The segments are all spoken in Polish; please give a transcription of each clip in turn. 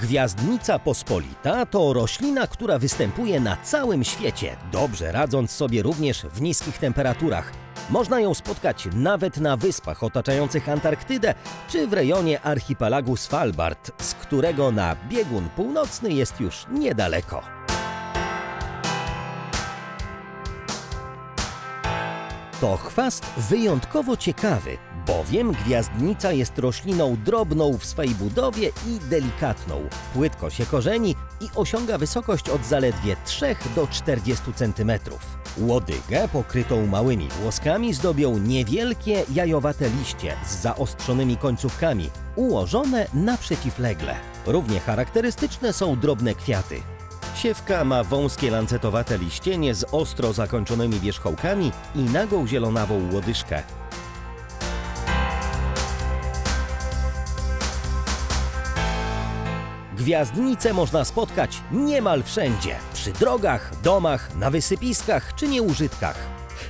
Gwiazdnica pospolita to roślina, która występuje na całym świecie, dobrze radząc sobie również w niskich temperaturach. Można ją spotkać nawet na wyspach otaczających Antarktydę czy w rejonie archipelagu Svalbard, z którego na biegun północny jest już niedaleko. To chwast wyjątkowo ciekawy, bowiem gwiazdnica jest rośliną drobną w swej budowie i delikatną. Płytko się korzeni i osiąga wysokość od zaledwie 3 do 40 cm. Łodygę pokrytą małymi włoskami zdobią niewielkie jajowate liście z zaostrzonymi końcówkami, ułożone naprzeciwlegle. Równie charakterystyczne są drobne kwiaty. Siewka ma wąskie lancetowate liścienie z ostro zakończonymi wierzchołkami i nagą zielonawą łodyżkę. Gwiazdnice można spotkać niemal wszędzie. Przy drogach, domach, na wysypiskach czy nieużytkach.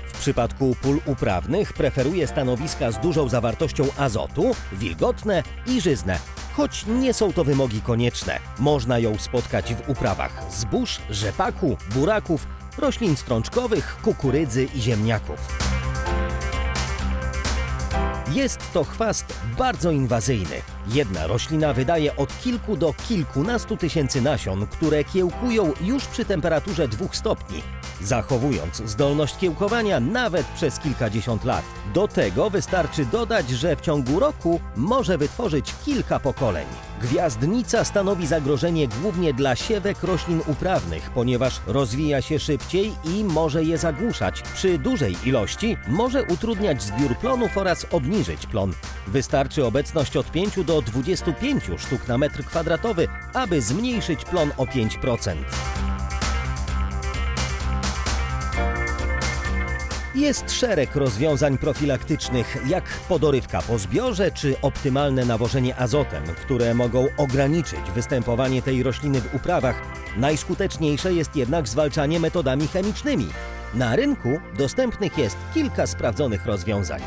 W przypadku pól uprawnych preferuje stanowiska z dużą zawartością azotu, wilgotne i żyzne. Choć nie są to wymogi konieczne, można ją spotkać w uprawach zbóż, rzepaku, buraków, roślin strączkowych, kukurydzy i ziemniaków. Jest to chwast bardzo inwazyjny. Jedna roślina wydaje od kilku do kilkunastu tysięcy nasion, które kiełkują już przy temperaturze 2 stopni, zachowując zdolność kiełkowania nawet przez kilkadziesiąt lat. Do tego wystarczy dodać, że w ciągu roku może wytworzyć kilka pokoleń. Gwiazdnica stanowi zagrożenie głównie dla siewek roślin uprawnych, ponieważ rozwija się szybciej i może je zagłuszać. Przy dużej ilości może utrudniać zbiór plonów oraz obniżyć plon. Wystarczy obecność od 5 do 25 sztuk na metr kwadratowy, aby zmniejszyć plon o 5%. Jest szereg rozwiązań profilaktycznych, jak podorywka po zbiorze czy optymalne nawożenie azotem, które mogą ograniczyć występowanie tej rośliny w uprawach. Najskuteczniejsze jest jednak zwalczanie metodami chemicznymi. Na rynku dostępnych jest kilka sprawdzonych rozwiązań.